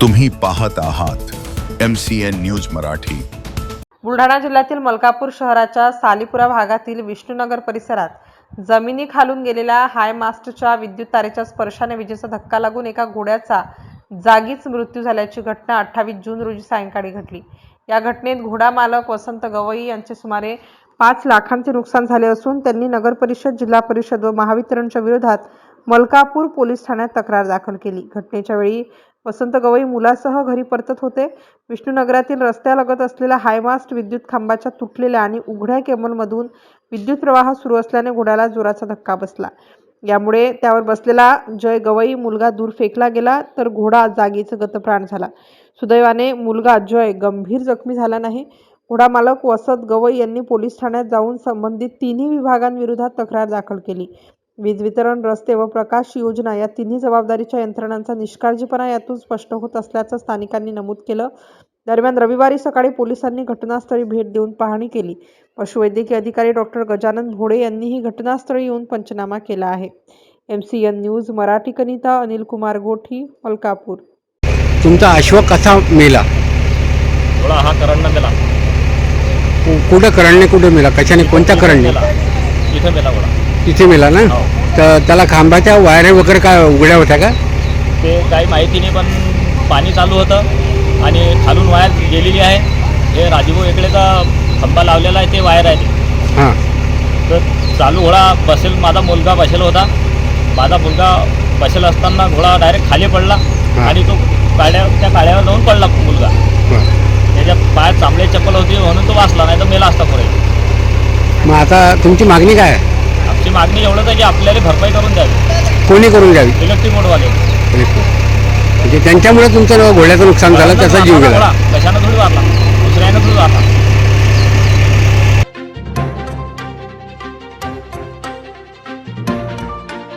तुम्ही पाहत आहात M C N news Marathi. Buldhana जिल्ह्यातील मलकापूर शहराच्या सालीपुरा भागातील विष्णुनगर परिसरात जमिनी खालून गेलेल्या हायमास्टच्या विद्युत तारेच्या स्पर्शाने विजेचा धक्का लागून एका घोड्याचा जागीच मृत्यू झाल्याची घटना अठ्ठावीस जून रोजी सायंकाळी घडली. या घटनेत घोडा मालक वसंत गवई यांचे सुमारे पाच लाखांचे नुकसान झाले असून त्यांनी नगर परिषद जिल्हा परिषद व महावितरणच्या विरोधात मलकापूर पोलीस ठाण्यात तक्रार दाखल केली. घटनेच्या वेळी वसंत गवई मुलासह घरी परतत होते. विष्णुनगरातील रस्त्यालगत असलेल्या हायमास्ट विद्युत खांबाच्या तुटलेल्या आणि उघड्या केबलमधून विद्युत प्रवाह सुरू असल्याने घोड्याला जोराचा धक्का बसला. यामुळे त्यावर बसलेला जय गवई मुलगा दूर फेकला गेला तर घोडा जागीच गतप्राण झाला. सुदैवाने मुलगा जय गंभीर जखमी झाला नाही. घोडा मालक वसत गवई यांनी पोलीस ठाण्यात जाऊन संबंधित तिन्ही विभागांविरोधात तक्रार दाखल केली. वीज वितरण रस्ते व प्रकाश योजना या तिन्ही जबाबदारीच्या यंत्रणांचा निष्काळजीपणा यातून स्पष्ट होत असल्याचं स्थानिकांनी नमूद केलं. दरम्यान रविवारी सकाळी पोलिसांनी घटनास्थळी भेट देऊन पाहणी केली. पशुवैद्यकीय अधिकारी डॉक्टर गजानन भोडे यांनीही घटनास्थळी येऊन पंचनामा केला आहे. एम सी एन न्यूज मराठीकरिता अनिल कुमार गोठी मलकापूर. तुमचा अश्व कसा मेला. थोडा हा करंट मेला. कुठं करंटने कुठं मेला? कशाने? कोणत्या मेला. इथं मेला थोडा तिथे मेला ना? हो. तर त्याला खांबाच्या वायरे वगैरे काय उघड्या होत्या का? ते काही माहिती नाही पण पाणी चालू होतं आणि खालून वायर गेलेली आहे. हे राजीभाऊ इकडेचा खंबा लावलेला आहे ते वायर आहे. ते हां. तर चालू घोडा बसेल माझा मुलगा बसेल होता. माझा मुलगा बसेल असताना घोडा डायरेक्ट खाली पडला आणि तो काड्या त्या काड्यावर जाऊन पडला मुलगा. त्याच्या पायात चांबडे चप्पल होती म्हणून तो वाचला नाही तर मेला असता पुढे. मग आता तुमची मागणी काय आहे? मागणी एवढंच आहे की आपल्याला भरपाई करून द्यावी. कोणी करून द्यावी? इलेक्ट्रिक बोर्डवाले म्हणजे त्यांच्यामुळे तुमचं घोड्याचं नुकसान झालं त्याचा जीव गेला.